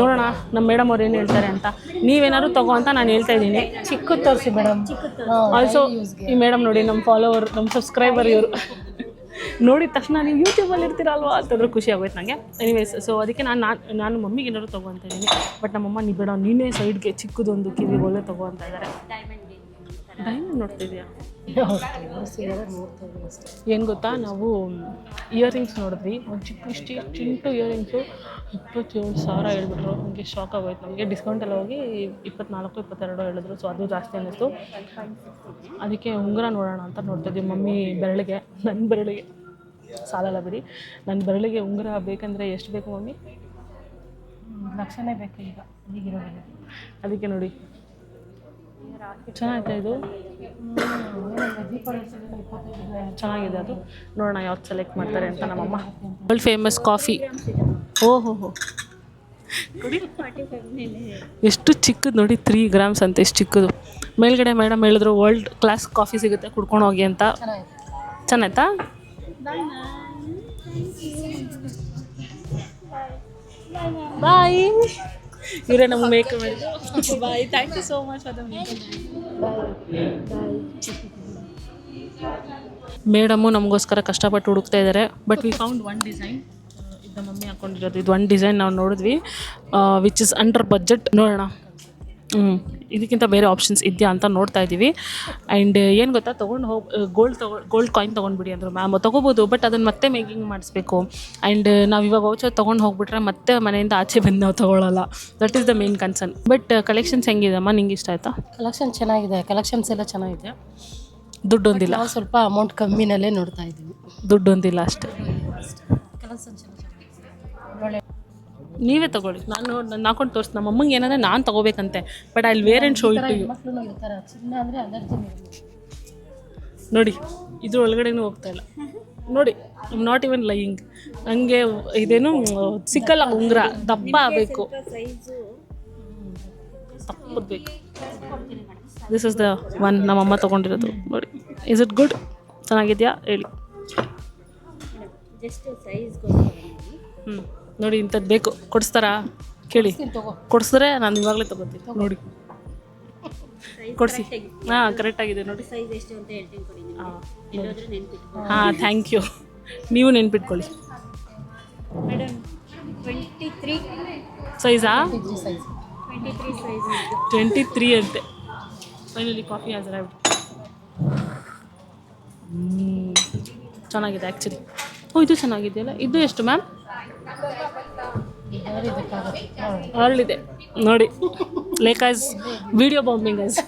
Speaker 2: ನೋಡೋಣ ನಮ್ಮ ಮೇಡಮ್ ಅವ್ರು ಏನು ಹೇಳ್ತಾರೆ ಅಂತ. ನೀವೇನಾದ್ರು ತಗೋ ಅಂತ ನಾನು ಹೇಳ್ತಾ ಇದ್ದೀನಿ.
Speaker 1: ಚಿಕ್ಕದು ತೋರಿಸಿ ಮೇಡಮ್
Speaker 2: ಆಲ್ಸೋ ಈ ಮೇಡಮ್ ನೋಡಿ ನಮ್ಮ ಫಾಲೋವರ್ ನಮ್ಮ ಸಬ್ಸ್ಕ್ರೈಬರ್ ಇವರು. ನೋಡಿದ ತಕ್ಷಣ ನೀವು ಯೂಟ್ಯೂಬಲ್ಲಿ ಇರ್ತೀರಲ್ವಾ ಅಂತಂದ್ರೆ ಖುಷಿ ಆಗೋಯ್ತು ನನಗೆ ಎನಿವೇಸ್ ಸೊ ಅದಕ್ಕೆ ನಾನು ನಾನು ನಾನು ಮಮ್ಮಿಗೆ ಏನಾದ್ರು ತಗೋ ಅಂತ ಇದ್ದೀನಿ ಬಟ್ ನಮ್ಮಮ್ಮ ನೀ ಬೇಡ, ನೀನೇ ಸೈಡ್ಗೆ ಚಿಕ್ಕದೊಂದು ಕಿವಿ ಒಳ್ಳೆ ತಗೋ ಅಂತ ಇದ್ದಾರೆ ಡೈಮಂಡ್ ನೋಡ್ತಿದ್ಯಾ? ಏನು ಗೊತ್ತಾ? ನಾವು ಇಯರಿಂಗ್ಸ್ ನೋಡಿದ್ವಿ. ಒಂದು ಚಿಕ್ಕ ಇಷ್ಟು ಚಿಂಟು ಇಯರಿಂಗ್ಸು ಇಪ್ಪತ್ತೇಳು ಸಾವಿರ ಹೇಳ್ಬಿಟ್ರು. ನಮಗೆ ಶಾಕ್ ಆಗೋಯ್ತು. ನಮಗೆ ಡಿಸ್ಕೌಂಟ್ ಎಲ್ಲ ಹೋಗಿ ಇಪ್ಪತ್ನಾಲ್ಕು, ಇಪ್ಪತ್ತೆರಡು ಹೇಳಿದ್ರು. ಸೊ ಅದು ಜಾಸ್ತಿ ಅನ್ನಿಸ್ತು. ಅದಕ್ಕೆ ಉಂಗುರ ನೋಡೋಣ ಅಂತ ನೋಡ್ತಿದ್ವಿ ಮಮ್ಮಿ ಬೆರಳಿಗೆ ನನ್ನ ಬೆರಳಿಗೆ. ಸಾಲಲ್ಲ ಬಿಡಿ. ನನ್ನ ಬೆರಳಿಗೆ ಉಂಗುರ ಬೇಕಂದರೆ ಎಷ್ಟು ಬೇಕು ಮಮ್ಮಿ?
Speaker 1: ಲಕ್ಷನೇ ಬೇಕು ಈಗ ಈಗಿರೋ
Speaker 2: ಅದಕ್ಕೆ ನೋಡಿ. ಚೆನ್ನಾಗಿದೆ ಇದು? ಚೆನ್ನಾಗಿದೆ ಅದು. ನೋಡೋಣ ಯಾವ್ದು ಸೆಲೆಕ್ಟ್ ಮಾಡ್ತಾರೆ ಅಂತ ನಮ್ಮಮ್ಮ. ವರ್ಲ್ಡ್ ಫೇಮಸ್ ಕಾಫಿ ಓ ಹೋ ಹೋ. ಎಷ್ಟು ಚಿಕ್ಕದು ನೋಡಿ ತ್ರೀ ಗ್ರಾಮ್ಸ್ ಅಂತ ಎಷ್ಟು ಚಿಕ್ಕದು. ಮೇಲ್ಗಡೆ ಮೇಡಮ್ ಹೇಳಿದ್ರು ವರ್ಲ್ಡ್ ಕ್ಲಾಸ್ ಕಾಫಿ ಸಿಗುತ್ತೆ ಕುಡ್ಕೊಂಡು ಹೋಗಿ ಅಂತ. ಚೆನ್ನಾಯ್ತಾ? ಬಾಯ್ ಇವರೇ ನಮ್ಗೆ ಮೇಕಪ್ ಮಾಡಿದ್ರು bye thank you so much for the madam ನಮಗೋಸ್ಕರ ಕಷ್ಟಪಟ್ಟು ಹುಡುಕ್ತಾ ಇದ್ದಾರೆ. But we found one design ಇದು ಮಮ್ಮಿ ಹಾಕೊಂಡಿರೋದು. ಇದು ಒನ್ ಡಿಸೈನ್ ನಾವು ನೋಡಿದ್ವಿ. ವಿಚ್ ಇಸ್ ಅಂಡರ್ ಬಜೆಟ್ ನೋಡೋಣ. ಇದಕ್ಕಿಂತ ಬೇರೆ ಆಪ್ಷನ್ಸ್ ಇದೆಯಾ ಅಂತ ನೋಡ್ತಾ ಇದ್ದೀವಿ ಆ್ಯಂಡ್ ಏನು ಗೊತ್ತಾ ತೊಗೊಂಡು ಹೋಗಿ ಗೋಲ್ಡ್ ತೊಗೊ ಗೋಲ್ಡ್ ಕಾಯಿನ್ ತೊಗೊಂಡ್ಬಿಡಿ ಅಂದರು ಮ್ಯಾಮ್ ತೊಗೋಬೋದು ಬಟ್ ಅದನ್ನು ಮತ್ತೆ ಮೇಕಿಂಗ್ ಮಾಡಿಸ್ಬೇಕು. ಆ್ಯಂಡ್ ನಾವು ಇವಾಗ ವೌಚರ್ ತೊಗೊಂಡು ಹೋಗ್ಬಿಟ್ರೆ ಮತ್ತೆ ಮನೆಯಿಂದ ಆಚೆ ಬಂದು ನಾವು ತೊಗೊಳ್ಳಲ್ಲ that is the main concern but collections ಹೆಂಗಿದೆಮ್ಮ ನಿಂಗೆ ಇಷ್ಟ ಆಯಿತಾ?
Speaker 1: ಕಲೆಕ್ಷನ್ ಚೆನ್ನಾಗಿದೆ. ಕಲೆಕ್ಷನ್ಸ್ ಎಲ್ಲ ಚೆನ್ನಾಗಿದೆ.
Speaker 2: ದುಡ್ಡು ಒಂದಿಲ್ಲ
Speaker 1: ನಾವು ಸ್ವಲ್ಪ ಅಮೌಂಟ್ ಕಮ್ಮಿನಲ್ಲೇ ನೋಡ್ತಾ ಇದ್ದೀವಿ
Speaker 2: ದುಡ್ಡು ಒಂದಿಲ್ಲ ಅಷ್ಟೇ. ನೀವೇ ತಗೊಳ್ಳಿ. ನಾನು ನನ್ನ ಹಾಕೊಂಡು ತೋರಿಸಿ ನಮ್ಮ ಅಮ್ಮಂಗೆ ಏನಂದರೆ ನಾನು ತಗೋಬೇಕಂತೆ. But I wear
Speaker 1: and show it to you
Speaker 2: ನೋಡಿ ಇದ್ರ ಒಳಗಡೆನೂ ಹೋಗ್ತಾ ಇಲ್ಲ. ನೋಡಿ ನಾಟ್ ಇವನ್ ಲೈಯಿಂಗ್ ನನಗೆ ಇದೇನು ಸಿಕ್ಕಲ್ಲ ಉಂಗುರ. ದಪ್ಪ ಆಗಬೇಕು ತಪ್ಪಬೇಕು ಬೇಕು. ದಿಸ್ ಇಸ್ ದ ಒನ್ ನಮ್ಮಮ್ಮ ತೊಗೊಂಡಿರೋದು. ನೋಡಿ ಇಸ್ ಇಟ್ ಗುಡ್ ಚೆನ್ನಾಗಿದೆಯಾ? ಹೇಳಿ. ಹ್ಞೂ ನೋಡಿ ಇಂಥದ್ದು ಬೇಕು. ಕೊಡಿಸ್ತಾರಾ? ಕೇಳಿ. ಕೊಡಿಸಿದ್ರೆ ನಾನು ಇವಾಗಲೇ ತಗೋತೀನಿ. ನೋಡಿ. ಕೊಡಿಸಿ. ಹಾಂ ಕರೆಕ್ಟಾಗಿದೆ ನೋಡಿ. ಹಾಂ ಹಾಂ ಥ್ಯಾಂಕ್ ಯು ನೀವು ನೆನ್ಪಿಟ್ಕೊಳ್ಳಿ. ಸೈಜಾ ಟ್ವೆಂಟಿ ತ್ರೀ ಅಂತೆ. ಫೈನಲಿ ಕಾಫಿ ಹಾಜರ ಅರೈವ್ಡ್ ಚೆನ್ನಾಗಿದೆ ಆ್ಯಕ್ಚುಲಿ ಓ ಇದು ಚೆನ್ನಾಗಿದೆಯಲ್ಲ? ಇದು ಎಷ್ಟು ಮ್ಯಾಮ್ ಅರಳಿದೆ. ನೋಡಿ. ಲೇಕಾಸ್ ವಿಡಿಯೋ ಬಾಂಬಿಂಗ್ ಆಸ್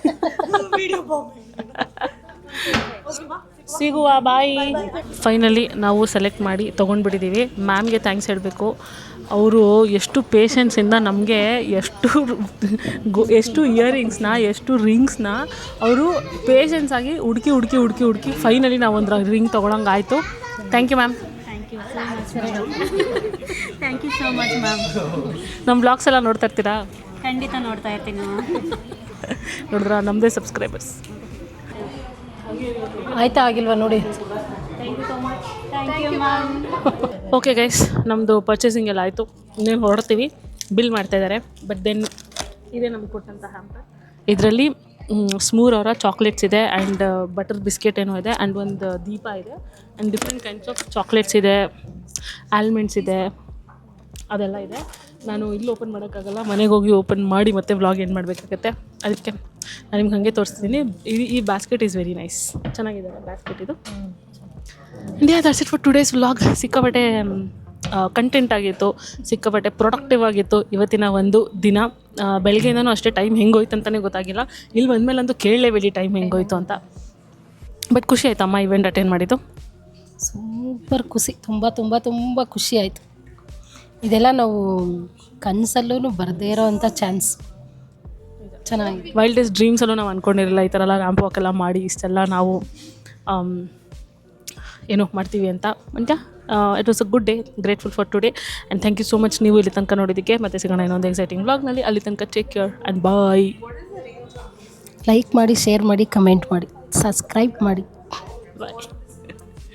Speaker 2: ಸಿಗುವ ಬಾಯಿ. ಫೈನಲಿ ನಾವು ಸೆಲೆಕ್ಟ್ ಮಾಡಿ ತೊಗೊಂಡ್ಬಿಟ್ಟಿದ್ದೀವಿ ಮ್ಯಾಮ್ಗೆ ಥ್ಯಾಂಕ್ಸ್ ಹೇಳಬೇಕು. ಅವರು ಎಷ್ಟು ಪೇಷನ್ಸಿಂದ ನಮಗೆ ಎಷ್ಟು ಎಷ್ಟು ಇಯರಿಂಗ್ಸ್ನ ಎಷ್ಟು ರಿಂಗ್ಸ್ನ ಅವರು ಪೇಷನ್ಸ್ ಆಗಿ ಹುಡುಕಿ ಹುಡುಕಿ ಹುಡುಕಿ ಹುಡುಕಿ ಫೈನಲಿ ನಾವೊಂದು ring ತೊಗೊಳಂಗಾಯಿತು. Thank you ma'am
Speaker 8: thank you so much ma'am
Speaker 2: ನಮ್ಮ ಬ್ಲಾಗ್ಸ್ ಎಲ್ಲ ನೋಡ್ತಾ ಇರ್ತೀರಾ?
Speaker 8: ಖಂಡಿತ ನೋಡ್ತಾ ಇರ್ತೀನಿ
Speaker 2: ನೋಡಿದ್ರ ನಮ್ಮದೇ ಸಬ್ಸ್ಕ್ರೈಬರ್ಸ್
Speaker 1: ಆಯ್ತಾ ಆಗಿಲ್ವಾ ನೋಡಿ?
Speaker 8: Thank you ma'am
Speaker 2: okay guys ನಮ್ಮದು ಪರ್ಚೇಸಿಂಗ್ ಎಲ್ಲ ಆಯಿತು. ಇನ್ನೇನು ಹೊರಡ್ತೀವಿ. ಬಿಲ್ ಮಾಡ್ತಾ ಇದ್ದಾರೆ ಬಟ್ ದೆನ್ ಇದೇ ನಮ್ಗೆ ಕೊಟ್ಟಂತಹ ಹ್ಯಾಂಪರ್ ಇದರಲ್ಲಿ ಸ್ಮೂರ್ ಅವರ ಚಾಕ್ಲೇಟ್ಸ್ ಇದೆ ಆ್ಯಂಡ್ ಬಟರ್ ಬಿಸ್ಕೆಟ್ ಏನೋ ಇದೆ ಆ್ಯಂಡ್ ಒಂದು ದೀಪ ಇದೆ and different kinds of chocolates ಇದೆ ಆಲ್ಮಂಡ್ಸ್ ಇದೆ, ಅದೆಲ್ಲ ಇದೆ. ನಾನು ಇಲ್ಲಿ ಓಪನ್ ಮಾಡೋಕ್ಕಾಗಲ್ಲ, ಮನೆಗೆ ಹೋಗಿ ಓಪನ್ ಮಾಡಿ ಮತ್ತೆ ವ್ಲಾಗ್ ಏನು ಮಾಡಬೇಕಾಗತ್ತೆ. ಅದಕ್ಕೆ ನಾನು ನಿಮ್ಗೆ ಹಾಗೆ ತೋರಿಸ್ತೀನಿ. ಈ ಈ ಬ್ಯಾಸ್ಕೆಟ್ ಈಸ್ ವೆರಿ ನೈಸ್ ಚೆನ್ನಾಗಿದೆ ಬ್ಯಾಸ್ಕೆಟ್ ಇದು? India that's it for today's vlog ಸಿಕ್ಕಾಪಟ್ಟೆ ಕಂಟೆಂಟ್ ಆಗಿತ್ತು, ಸಿಕ್ಕಾಪಟ್ಟೆ ಪ್ರೊಡಕ್ಟಿವ್ ಆಗಿತ್ತು. ಇವತ್ತಿನ ಒಂದು ದಿನ. ಬೆಳಗ್ಗೆಯಿಂದನೂ ಅಷ್ಟೇ ಟೈಮ್ ಹೆಂಗೋಯ್ತು ಅಂತಲೇ ಗೊತ್ತಾಗಿಲ್ಲ. ಇಲ್ಲಿ ಬಂದಮೇಲಂತೂ ಕೇಳಲೇಬೇಡಿ ಟೈಮ್ ಹೆಂಗೋಯ್ತು ಅಂತ. ಬಟ್ ಖುಷಿ ಆಯ್ತು ಅಮ್ಮ ಇವೆಂಟ್ ಅಟೆಂಡ್ ಮಾಡಿದ್ದು?
Speaker 1: ಸೂಪರ್ ಖುಷಿ. ತುಂಬ ತುಂಬ ತುಂಬ ಖುಷಿ ಆಯಿತು. ಇದೆಲ್ಲ ನಾವು ಕನಸಲ್ಲೂ ಬರದೇ ಇರೋವಂಥ ಚಾನ್ಸ್ ಚೆನ್ನಾಗಿ
Speaker 2: ವೈಲ್ಡ್ ಡೇಸ್ ಡ್ರೀಮ್ಸಲ್ಲೂ ನಾವು ಅಂದ್ಕೊಂಡಿರಲ್ಲ ಈ ಥರ ಎಲ್ಲ ರ್ಯಾಂಪ್ ವಾಕ್ ಎಲ್ಲ ಮಾಡಿ ಇಷ್ಟೆಲ್ಲ ನಾವು ಏನು ಏನೋ ಮಾಡ್ತೀವಿ ಅಂತ. ಅಂತ it was a good day grateful for today and thank you so much ನೀವು ಇಲ್ಲಿ ತನಕ ನೋಡಿದ್ದಕ್ಕೆ. ಮತ್ತೆ ಸಿಗೋಣ ಇನ್ನೊಂದು ಎಕ್ಸೈಟಿಂಗ್ ವ್ಲಾಗ್ನಲ್ಲಿ ಅಲ್ಲಿ ತನಕ take care and bye
Speaker 1: like ಮಾಡಿ ಶೇರ್ ಮಾಡಿ ಕಮೆಂಟ್ ಮಾಡಿ. ಸಬ್ಸ್ಕ್ರೈಬ್ ಮಾಡಿ.
Speaker 2: ಬಾಯ್